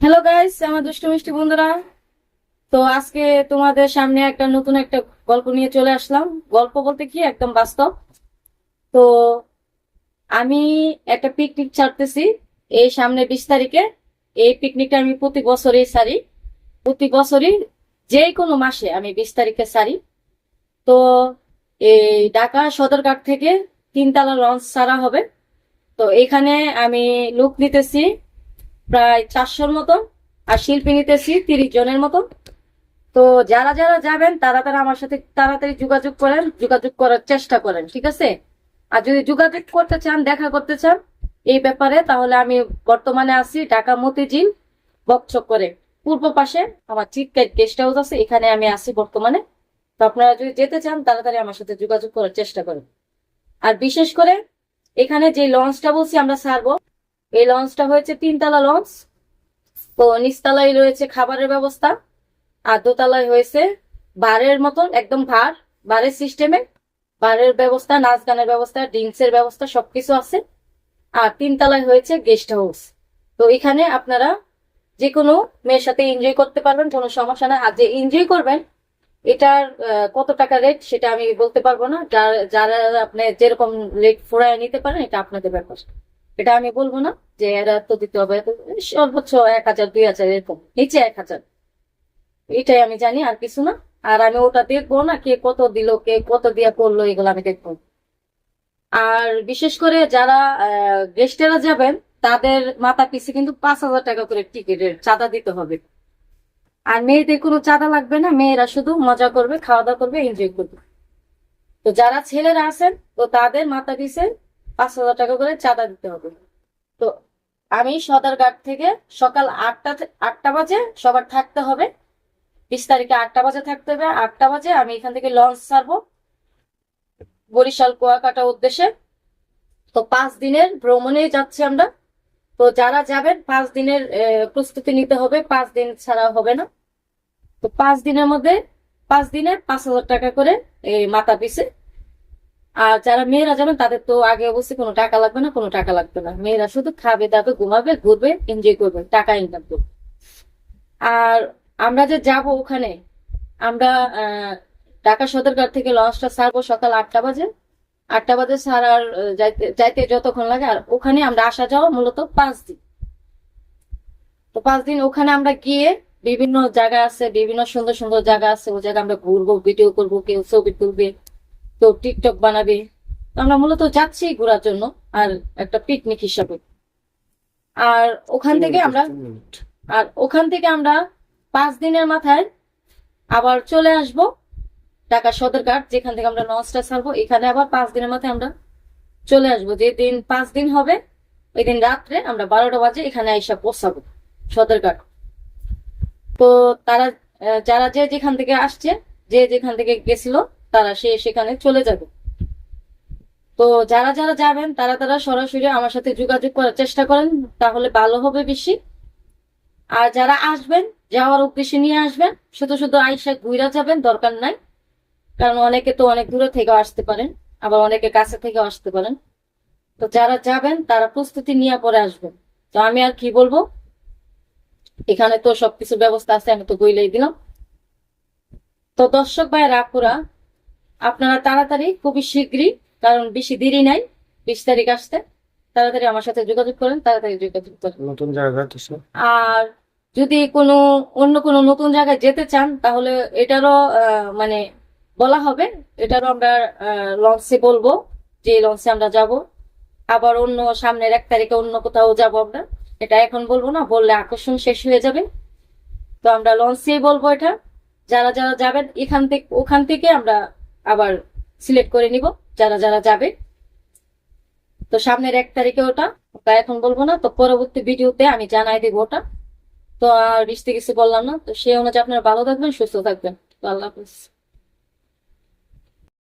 Hello guys আমার দুষ্টু মিষ্টি বন্ধুরা। তো আজকে তোমাদের সামনে একটা নতুন একটা গল্প নিয়ে চলে আসলাম। গল্প বলতে কি, একদম বাস্তব। তো আমি একটা পিকনিক ছাড়তেছি এই সামনে বিশ তারিখে। এই পিকনিকটা আমি প্রতি বছরই সারি। প্রতি বছরই যে কোনো মাসে আমি বিশ তারিখে সারি। তো এই ঢাকা সদরঘাট থেকে তিনতলা লঞ্চ ছাড়া হবে। তো এখানে আমি লুক নিতেছি প্রায় চারশোর মতো আর শিল্পী নিতেছি তিরিশ জনের মতো তো যারা যারা যাবেন, তারা তারা আমার সাথে তাড়াতাড়ি যোগাযোগ করেন, যোগাযোগ করার চেষ্টা করেন, ঠিক আছে? আর যদি যোগাযোগ করতে চান, দেখা করতে চান, এই ব্যাপারে, তাহলে আমি বর্তমানে আছি ঢাকা মতিঝিল বকচক করে পূর্ব পাশে আমার চিটকাইট গেস্ট হাউস আছে, এখানে আমি আছি বর্তমানে। তো আপনারা যদি যেতে চান, তাড়াতাড়ি আমার সাথে যোগাযোগ করার চেষ্টা করেন। আর বিশেষ করে, এখানে যে লঞ্চটা বলছি আমরা ছাড়বো এই লঞ্চটা হয়েছে তিনতলা লঞ্চ। তো নিচতলায় রয়েছে খাবারের ব্যবস্থা। আর দোতলায় হয়েছে বারের মতন একদম ভার, বারের সিস্টেমে বারের ব্যবস্থা নাচ গানের ব্যবস্থা ড্রিঙ্কসের ব্যবস্থা, সবকিছু আছে। আর তিনতলায় হয়েছে গেস্ট হাউস তো এখানে আপনারা যে কোনো মেয়ের সাথে এনজয় করতে পারবেন, কোনো সমস্যা না আর যে এনজয় করবেন, এটার কত টাকা রেট সেটা আমি বলতে পারব না। যার- আপনি যেরকম রেট ফুরায় নিতে পারেন, এটা আপনাদের ব্যাপার। এটা আমি বলব না যে এরা তো দিতে হবে সর্বোচ্চ এক হাজার, দুই হাজার এরকম, নিচে এক হাজার। এটাই আমি জানি, আর কিছু না। আর আমি ওটা দেখব না কে কত দিল, কে কত দিয়া করল, এগুলো আমি দেখব। আর বিশেষ করে যারা গেস্টেরা যাবেন, তাদের মাথা পিছে কিন্তু পাঁচ হাজার টাকা করে টিকিটের চাঁদা দিতে হবে। আর মেয়েদের কোনো চাঁদা লাগবে না, মেয়েরা শুধু মজা করবে খাওয়া দাওয়া করবে এনজয় করবে। তো যারা ছেলেরা আছেন, তো তাদের মাথা পিছে পাঁচ হাজার টাকা করে চাঁদা দিতে হবে। তো আমি সদরঘাট থেকে সকাল আটটা আটটা বাজে সবার থাকতে হবে। বিশ তারিখে আটটা বাজে থাকতে হবে। আটটা বাজে আমি এখান থেকে লঞ্চ ছাড়বো। বরিশাল, কুয়াকাটা উদ্দেশ্যে। তো পাঁচ দিনের ভ্রমণে যাচ্ছি আমরা। তো যারা যাবেন, পাঁচ দিনের প্রস্তুতি নিতে হবে। পাঁচ দিন ছাড়া হবে না। তো পাঁচ দিনের মধ্যে, পাঁচ দিনে পাঁচ হাজার টাকা করে এই মাথা পিছে আর যারা মেয়েরা যাবেন, তাদের তো আগে অবশ্যই কোনো টাকা লাগবে না, কোনো টাকা লাগবে না। মেয়েরা শুধু খাবে, দাবে, ঘুমাবে, ঘুরবে এনজয় করবে, টাকা ইনকাম করবে। আর আমরা যে যাব ওখানে, আমরা ঢাকা সদরঘাট থেকে লঞ্চটা ছাড়বো সকাল আটটা বাজে। আটটা বাজে ছাড়ার যাইতে যাইতে যতক্ষণ লাগে, আর ওখানে আমরা আসা যাওয়া মূলত পাঁচ দিন। তো পাঁচ দিন ওখানে আমরা গিয়ে বিভিন্ন জায়গা আছে, বিভিন্ন সুন্দর সুন্দর জায়গা আছে, ওই জায়গা আমরা ঘুরবো ভিডিও করব, কেউ ছবি তুলবে। কেউ টিকটক বানাবে। আমরা মূলত যাচ্ছি ঘোরার জন্য আর একটা পিকনিক হিসাবে। আর ওখান থেকে আমরা আর ওখান থেকে আমরা পাঁচ দিনের মাথায় আবার চলে আসব ঢাকা সদরঘাট যেখান থেকে আমরা লঞ্চটা ছাড়বো। এখানে আবার পাঁচ দিনের মাথায় আমরা চলে আসব। যে দিন পাঁচ দিন হবে ওই দিন রাত্রে আমরা বারোটা বাজে এখানে আইসা পৌঁছাবো সদরঘাট তো তারা যারা যে যেখান থেকে আসছে যে যেখান থেকে গেছিল তারা সে সেখানে চলে যাবে। তো যারা যারা যাবেন, তারা তারা সরাসরি আমার সাথে যোগাযোগ করার চেষ্টা করেন, তাহলে ভালো হবে বেশি। আর যারা আসবেন, যাওয়ার উদ্দেশ্যে নিয়ে আসবেন, শুধু শুধু আইসা ঘুরা যাবেন, দরকার নাই। কারণ অনেকে তো অনেক দূরে থেকে আসতে পারেন, আবার অনেকে কাছে থেকে আসতে পারেন। তো যারা যাবেন, তারা প্রস্তুতি নিয়ে পরে আসবেন। তো আমি আর কি বলব? এখানে তো সবকিছু ব্যবস্থা আছে, আমি তো বইলেই দিলাম। তো দর্শক ভাই রাখুরা আপনারা তাড়াতাড়ি খুবই শীঘ্রই কারণ বেশি দেরি নাই বিশ তারিখ আসতে। তাড়াতাড়ি আমার সাথে যোগাযোগ করেন তাড়াতাড়ি যোগাযোগ করেন। নতুন জায়গা আর যদি কোনো অন্য কোনো নতুন জায়গায় যেতে চান তাহলে এটারও মানে বলা হবে এটারও আমরা লঞ্চে বলব যে লঞ্চে আমরা যাব। আবার অন্য সামনের এক তারিখে অন্য কোথাও যাব আমরা এটা এখন বলব না বললে আকর্ষণ শেষ হয়ে যাবে। তো আমরা লঞ্চেই বলব এটা। যারা যারা যাবেন এখান থেকে ওখান থেকে আমরা আবার সিলেক্ট করে নিব, যারা যারা যাবে। তো সামনের এক তারিখে ওটা তা এখন বলব না, তো পরবর্তী ভিডিওতে আমি জানাই দিব ওটা। তো আর বেশি কিছু বললাম না, তো সেই অনুযায়ী আপনারা ভালো থাকবেন, সুস্থ থাকবেন। তো আল্লাহ হাফিজ।